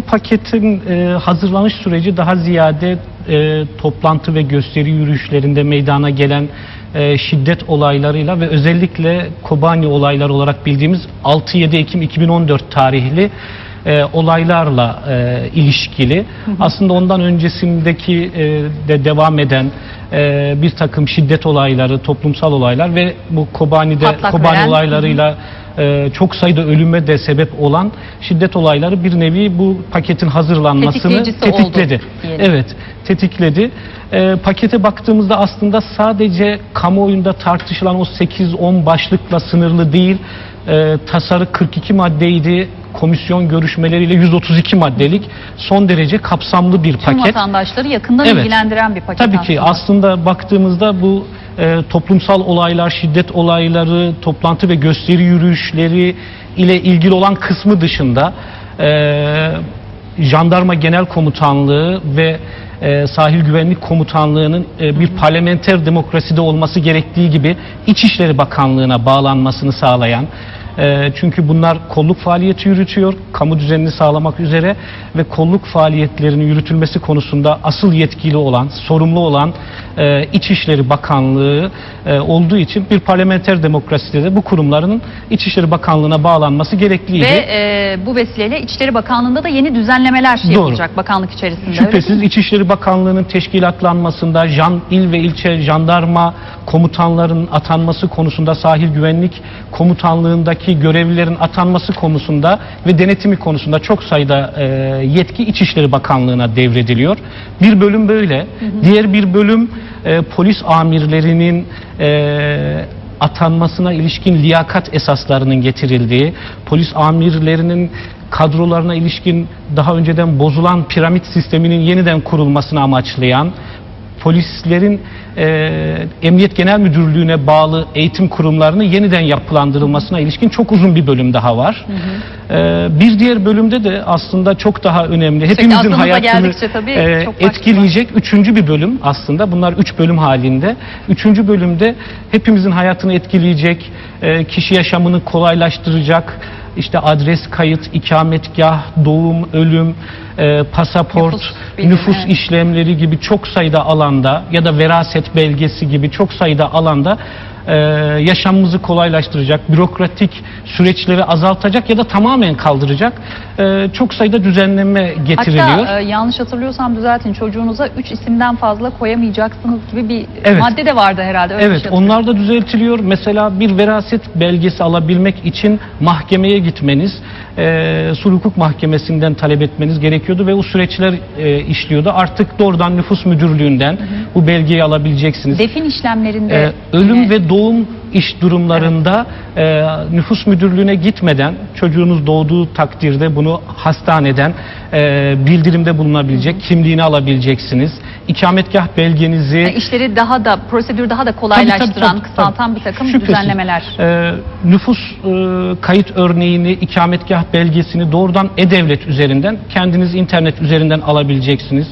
Bu paketin e, hazırlanış süreci daha ziyade e, toplantı ve gösteri yürüyüşlerinde meydana gelen e, şiddet olaylarıyla ve özellikle Kobani olayları olarak bildiğimiz 6-7 Ekim 2014 tarihli e, olaylarla e, ilişkili. Aslında ondan öncesindeki e, de devam eden e, bir takım şiddet olayları, toplumsal olaylar ve bu Kobani'de Patlak Kobani veren. olaylarıyla e, çok sayıda ölüme de sebep olan şiddet olayları bir nevi bu paketin hazırlanmasını oldu tetikledi. diyelim. Evet, tetikledi. E, pakete baktığımızda aslında sadece kamuoyunda tartışılan o 8-10 başlıkla sınırlı değil. E, tasarı 42 maddeydi. Komisyon görüşmeleriyle 132 maddelik son derece kapsamlı bir Tüm paket. vatandaşları yakından Evet. ilgilendiren bir paket Tabii ki aslında baktığımızda bu e, toplumsal olaylar, şiddet olayları, toplantı ve gösteri yürüyüşleri ile ilgili olan kısmı dışında e, Jandarma Genel Komutanlığı ve e, Sahil Güvenlik Komutanlığı'nın e, bir parlamenter demokraside olması gerektiği gibi İçişleri Bakanlığı'na bağlanmasını sağlayan e, çünkü bunlar kolluk faaliyeti yürütüyor, kamu düzenini sağlamak üzere ve kolluk faaliyetlerinin yürütülmesi konusunda asıl yetkili olan, sorumlu olan e, İçişleri Bakanlığı e, olduğu için bir parlamenter demokraside de bu kurumların İçişleri Bakanlığı'na bağlanması gerekliydi. Ve e, bu vesileyle İçişleri Bakanlığı'nda da yeni düzenlemeler şey Doğru. yapılacak bakanlık içerisinde. Şüphesiz? İçişleri Bakanlığı'nın teşkilatlanmasında, jan, il ve ilçe jandarma komutanların atanması konusunda, sahil güvenlik komutanlığındaki görevlilerin atanması konusunda ve denetimi konusunda çok sayıda e, yetki İçişleri Bakanlığı'na devrediliyor. Bir bölüm böyle. Diğer bir bölüm e, polis amirlerinin e, atanmasına ilişkin liyakat esaslarının getirildiği, polis amirlerinin kadrolarına ilişkin daha önceden bozulan piramit sisteminin yeniden kurulmasını amaçlayan, polislerin e, Emniyet Genel Müdürlüğü'ne bağlı eğitim kurumlarının yeniden yapılandırılmasına ilişkin çok uzun bir bölüm daha var. E, bir diğer bölümde de aslında çok daha önemli, hepimizin hayatını tabii e, var. etkileyecek üçüncü bir bölüm aslında. Bunlar üç bölüm halinde. Üçüncü bölümde hepimizin hayatını etkileyecek, e, kişi yaşamını kolaylaştıracak, işte adres kayıt, ikametgah, doğum, ölüm, e, pasaport, Nüfus bilimi, nüfus işlemleri gibi çok sayıda alanda ya da veraset belgesi gibi çok sayıda alanda e, yaşamımızı kolaylaştıracak, bürokratik süreçleri azaltacak ya da tamamen kaldıracak e, çok sayıda düzenleme getiriliyor. Hatta e, yanlış hatırlıyorsam düzeltin çocuğunuza 3 isimden fazla koyamayacaksınız gibi bir Evet. madde de vardı herhalde. Öyle Evet şey onlar da düzeltiliyor. Mesela bir veraset belgesi alabilmek için mahkemeye gitmeniz, e, sulh hukuk mahkemesinden talep etmeniz gerekiyordu ve o süreçler e, işliyordu. Artık doğrudan nüfus müdürlüğünden bu belgeyi alabileceksiniz. Defin işlemlerinde Ee, ölüm yine- ve doğum iş durumlarında e, nüfus müdürlüğüne gitmeden çocuğunuz doğduğu takdirde bunu hastaneden e, bildirimde bulunabilecek, kimliğini alabileceksiniz. İkametgah belgenizi Yani işleri daha da prosedür daha da kolaylaştıran, Tabii, tabii, tabii, kısaltan bir takım Şüphesiz. düzenlemeler. Ee, nüfus e, kayıt örneğini, ikametgah belgesini doğrudan e-devlet üzerinden kendiniz internet üzerinden alabileceksiniz.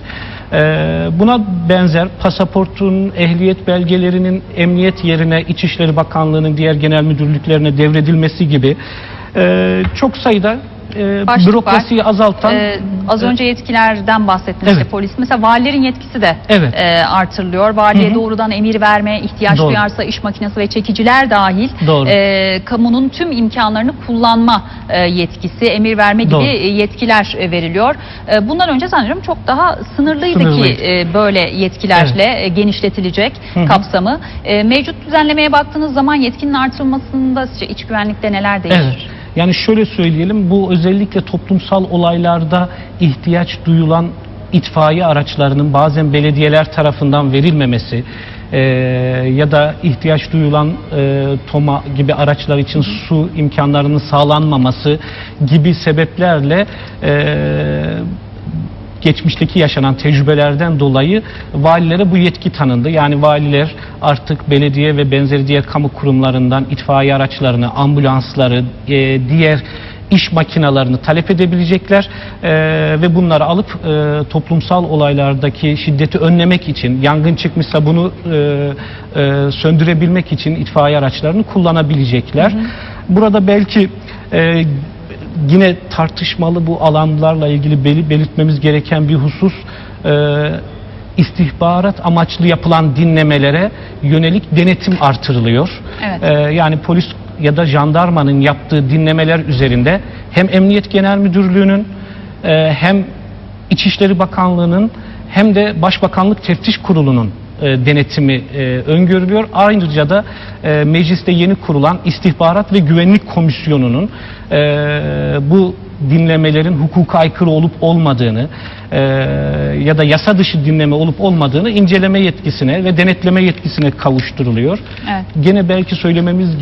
Ee, buna benzer pasaportun, ehliyet belgelerinin emniyet yerine İçişleri Bakanlığı'nın diğer genel müdürlüklerine devredilmesi gibi e, çok sayıda e, Başlık bürokrasiyi var. azaltan Ee, az e, önce yetkilerden bahsettiniz Evet. işte polis. Mesela valilerin yetkisi de Evet. e, artırılıyor. Valiye Hı hı. doğrudan emir verme, ihtiyaç Doğru. duyarsa iş makinesi ve çekiciler dahil Doğru. e, kamunun tüm imkanlarını kullanma e, yetkisi, emir verme gibi Doğru. e, yetkiler e, veriliyor. E, bundan önce sanırım çok daha sınırlıydı Sınırlıydı. ki e, böyle yetkilerle e, genişletilecek Hı hı. kapsamı. E, mevcut düzenlemeye baktığınız zaman yetkinin artırılmasında iç güvenlikte neler değişir? Evet. Yani şöyle söyleyelim bu özellikle toplumsal olaylarda ihtiyaç duyulan itfaiye araçlarının bazen belediyeler tarafından verilmemesi eee, ya da ihtiyaç duyulan eee, TOMA gibi araçlar için su imkanlarının sağlanmaması gibi sebeplerle eee geçmişteki yaşanan tecrübelerden dolayı valilere bu yetki tanındı. Yani valiler artık belediye ve benzeri diğer kamu kurumlarından itfaiye araçlarını, ambulansları, e, diğer iş makinalarını talep edebilecekler E, ve bunları alıp e, toplumsal olaylardaki şiddeti önlemek için, yangın çıkmışsa bunu e, e, söndürebilmek için itfaiye araçlarını kullanabilecekler. Burada belki e, yine tartışmalı bu alanlarla ilgili beli- belirtmemiz gereken bir husus e, istihbarat amaçlı yapılan dinlemelere yönelik denetim artırılıyor. Evet. E, yani polis ya da jandarmanın yaptığı dinlemeler üzerinde hem Emniyet Genel Müdürlüğü'nün e, hem İçişleri Bakanlığı'nın hem de Başbakanlık Teftiş Kurulu'nun e, denetimi e, öngörülüyor. Ayrıca da e, mecliste yeni kurulan İstihbarat ve Güvenlik Komisyonu'nun e, bu dinlemelerin hukuka aykırı olup olmadığını e, ya da yasa dışı dinleme olup olmadığını inceleme yetkisine ve denetleme yetkisine kavuşturuluyor. Evet. Gene belki söylememiz gerekiyor.